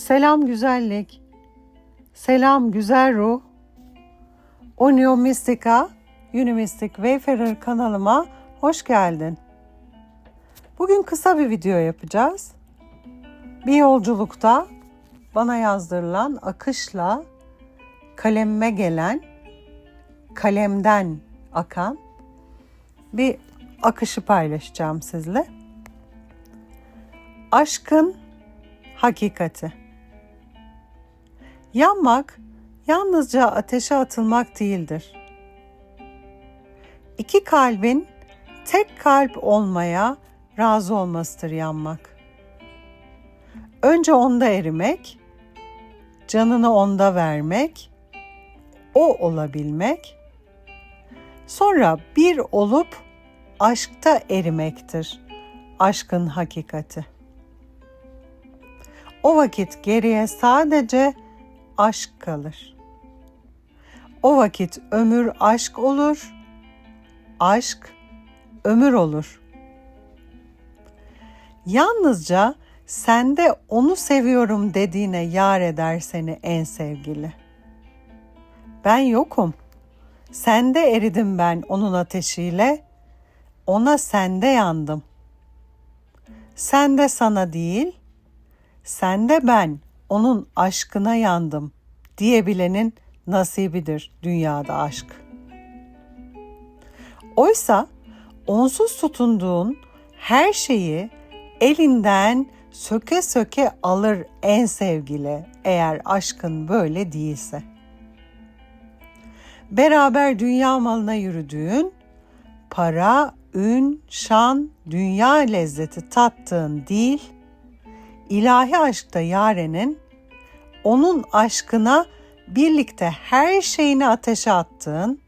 Selam güzellik. Selam güzel ruh. Unio Mystica, Unimistic Wayfarer kanalıma hoş geldin. Bugün kısa bir video yapacağız. Bir yolculukta bana yazdırılan akışla kalemime gelen, kalemden akan bir akışı paylaşacağım sizle. Aşkın hakikati. Yanmak yalnızca ateşe atılmak değildir. İki kalbin tek kalp olmaya razı olmasıdır yanmak. Önce onda erimek, canını onda vermek, o olabilmek, sonra bir olup aşkta erimektir aşkın hakikati. O vakit geriye sadece aşk kalır. O vakit ömür aşk olur, aşk ömür olur. Yalnızca sende onu seviyorum dediğine yar eder seni en sevgili. Ben yokum. Sende eridim ben onun ateşiyle. Ona sende yandım. Sen de sana değil, sen de ben onun aşkına yandım diyebilenin nasibidir dünyada aşk. Oysa onsuz tutunduğun her şeyi elinden söke söke alır en sevgili eğer aşkın böyle değilse. Beraber dünya malına yürüdüğün, para, ün, şan, dünya lezzeti tattığın değil, ilahi aşkta yarenin onun aşkına birlikte her şeyini ateşe attığın,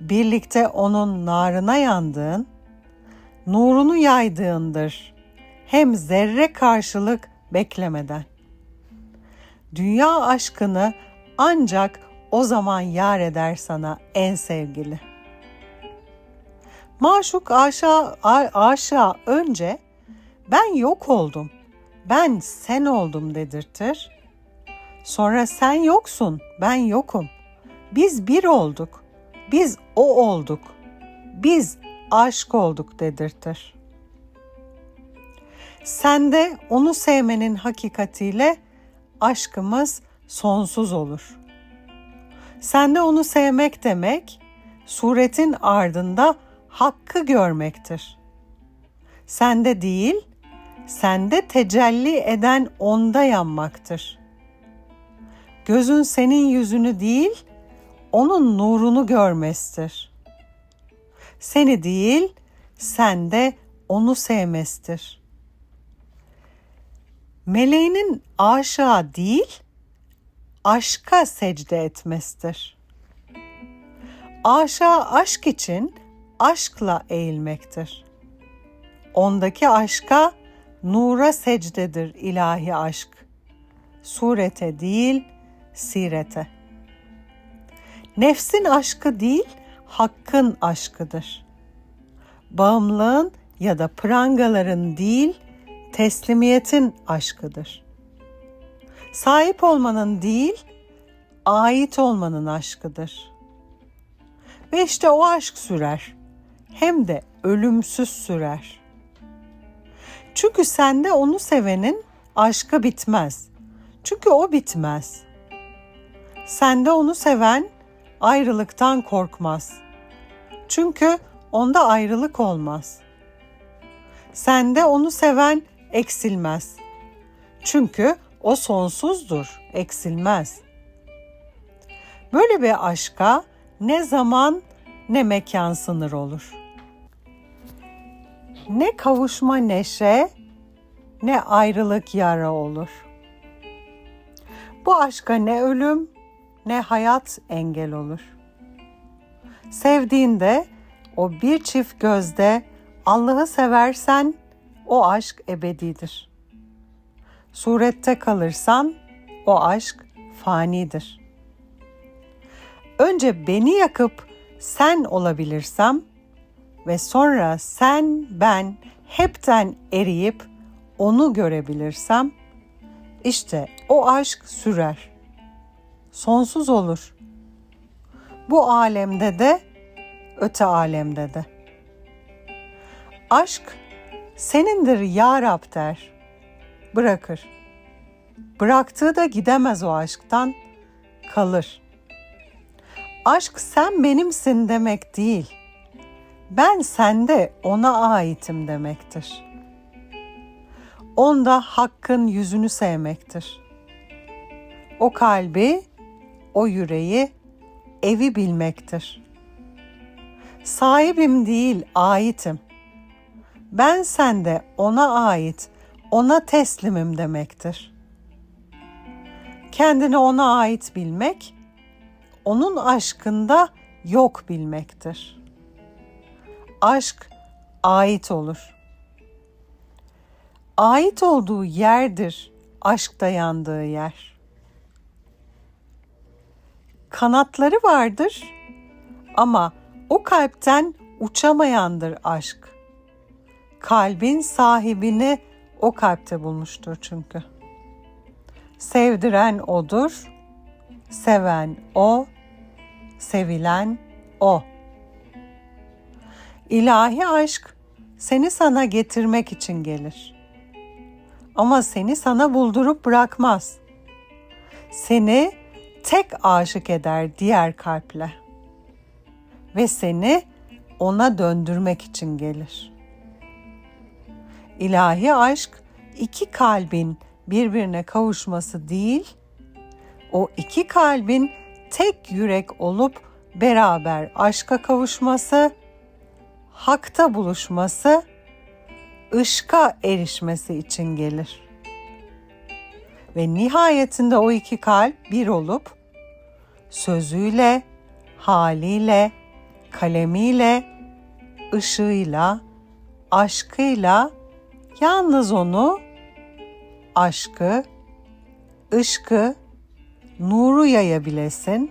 birlikte onun narına yandığın, nurunu yaydığındır. Hem zerre karşılık beklemeden. Dünya aşkını ancak o zaman yar eder sana en sevgili. Maşuk aşağı, aşağı önce ben yok oldum, ben sen oldum dedirtir. Sonra sen yoksun, ben yokum. Biz bir olduk, biz o olduk, biz aşk olduk dedirtir. Sende onu sevmenin hakikatiyle aşkımız sonsuz olur. Sende onu sevmek demek, suretin ardında hakkı görmektir. Sende değil, sende tecelli eden onda yanmaktır. Gözün senin yüzünü değil, onun nurunu görmesidir. Seni değil, sende onu sevmesidir. Meleğinin aşağı değil, aşka secde etmesidir. Aşağı aşk için aşkla eğilmektir. Ondaki aşka nura secdedir ilahi aşk. Surete değil, sirete. Nefsin aşkı değil, hakkın aşkıdır. Bağımlığın ya da prangaların değil, teslimiyetin aşkıdır. Sahip olmanın değil, ait olmanın aşkıdır. Ve işte o aşk sürer. Hem de ölümsüz sürer. Çünkü sende onu sevenin aşkı bitmez. Çünkü o bitmez. Sende onu seven ayrılıktan korkmaz. Çünkü onda ayrılık olmaz. Sende onu seven eksilmez. Çünkü o sonsuzdur, eksilmez. Böyle bir aşka ne zaman ne mekan sınır olur. Ne kavuşma neşe ne ayrılık yara olur. Bu aşka ne ölüm ne hayat engel olur. Sevdiğinde o bir çift gözde Allah'ı seversen o aşk ebedidir. Surette kalırsan o aşk fanidir. Önce beni yakıp sen olabilirsem ve sonra sen ben hepten eriyip onu görebilirsem İşte o aşk sürer. Sonsuz olur. Bu alemde de öte alemde de. Aşk senindir ya Rab der. Bırakır. Bıraktığı da gidemez o aşktan kalır. Aşk sen benimsin demek değil. Ben sende ona aitim demektir. Onda hakkın yüzünü sevmektir. O kalbi, o yüreği, evi bilmektir. Sahibim değil, aitim. Ben sende ona ait, ona teslimim demektir. Kendini ona ait bilmek, onun aşkında yok bilmektir. Aşk ait olur. Ait olduğu yerdir aşk dayandığı yer. Kanatları vardır ama o kalpten uçamayandır aşk. Kalbin sahibini o kalpte bulmuştur çünkü. Sevdiren odur, seven o, sevilen o. İlahi aşk seni sana getirmek için gelir. Ama seni sana buldurup bırakmaz. Seni tek aşık eder diğer kalple. Ve seni ona döndürmek için gelir. İlahi aşk iki kalbin birbirine kavuşması değil, o iki kalbin tek yürek olup beraber aşka kavuşması, hakta buluşması, ışka erişmesi için gelir. Ve nihayetinde o iki kalp bir olup sözüyle, haliyle, kalemiyle, ışığıyla, aşkıyla yalnız onu aşkı, ışkı, nuru yayabilesin,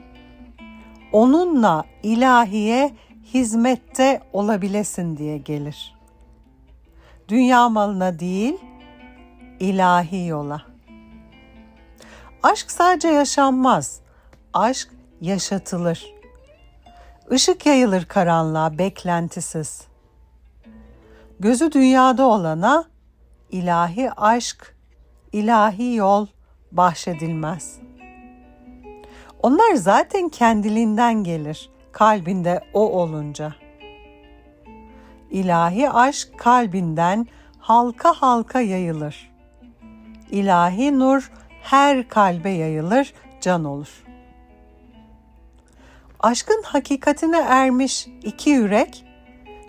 onunla ilahiye hizmette olabilesin diye gelir. Dünya malına değil, ilahi yola. Aşk sadece yaşanmaz, aşk yaşatılır. Işık yayılır karanlığa beklentisiz. Gözü dünyada olana ilahi aşk ilahi yol bahşedilmez. Onlar zaten kendiliğinden gelir, kalbinde o olunca. İlahi aşk kalbinden halka halka yayılır. İlahi nur her kalbe yayılır, can olur. Aşkın hakikatine ermiş iki yürek,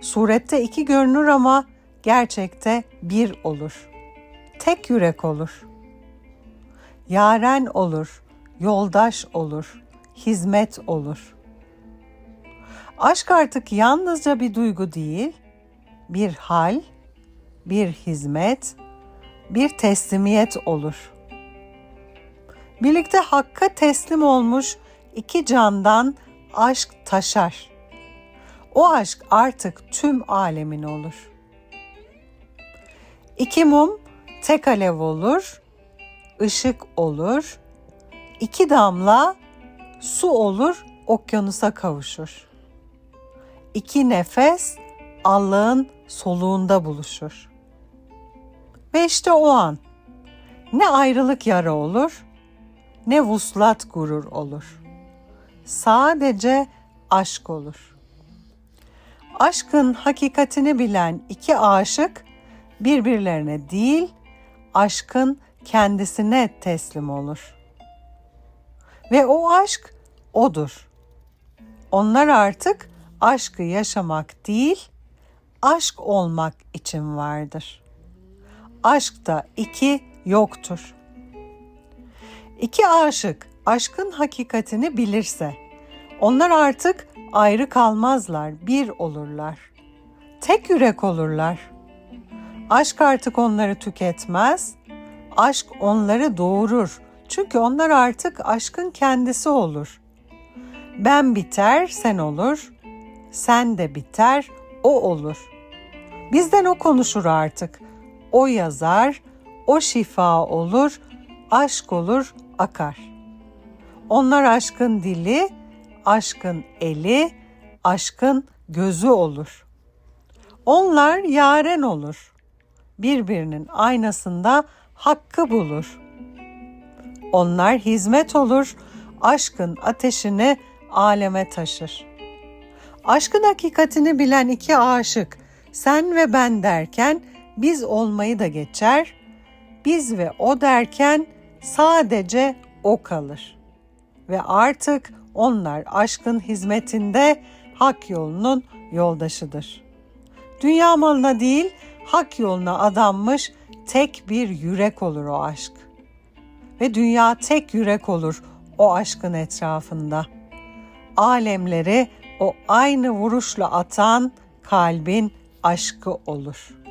surette iki görünür ama gerçekte bir olur.'' tek yürek olur. Yaren olur, yoldaş olur, hizmet olur. Aşk artık yalnızca bir duygu değil, bir hal, bir hizmet, bir teslimiyet olur. Birlikte hakka teslim olmuş iki candan aşk taşar. O aşk artık tüm alemin olur. İki mum tek alev olur, ışık olur, iki damla su olur, okyanusa kavuşur. İki nefes Allah'ın soluğunda buluşur. Ve işte o an ne ayrılık yara olur, ne vuslat gurur olur. Sadece aşk olur. Aşkın hakikatini bilen iki aşık birbirlerine değil, aşkın kendisine teslim olur. Ve o aşk odur. Onlar artık aşkı yaşamak değil, aşk olmak için vardır. Aşkta iki yoktur. İki aşık aşkın hakikatini bilirse, onlar artık ayrı kalmazlar, bir olurlar. Tek yürek olurlar. Aşk artık onları tüketmez. Aşk onları doğurur. Çünkü onlar artık aşkın kendisi olur. Ben biter, sen olur. Sen de biter, o olur. Bizden o konuşur artık. O yazar, o şifa olur. aşk olur akar. Onlar aşkın dili, aşkın eli, aşkın gözü olur. Onlar yaren olur. Birbirinin aynasında hakkı bulur. Onlar hizmet olur, aşkın ateşini aleme taşır. Aşkın hakikatini bilen iki aşık, sen ve ben derken biz olmayı da geçer, biz ve o derken sadece o kalır. Ve artık onlar aşkın hizmetinde hak yolunun yoldaşıdır. Dünya malına değil, hak yoluna adanmış tek bir yürek olur o aşk. Ve dünya tek yürek olur o aşkın etrafında. Alemleri o aynı vuruşla atan kalbin aşkı olur.''